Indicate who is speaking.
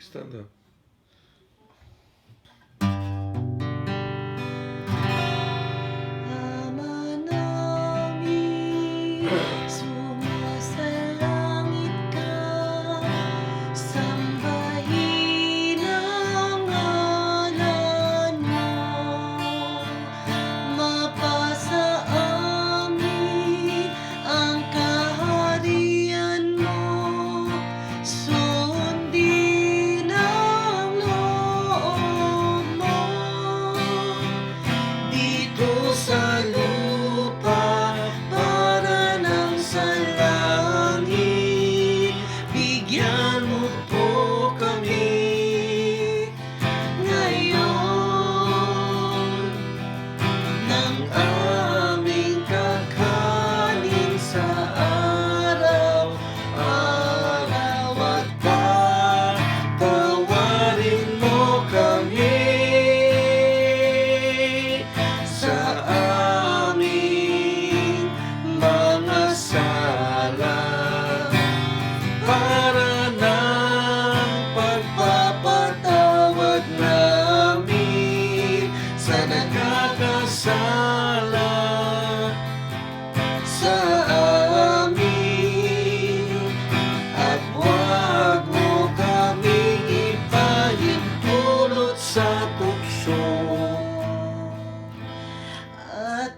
Speaker 1: Pakistan'da.
Speaker 2: Aman amin.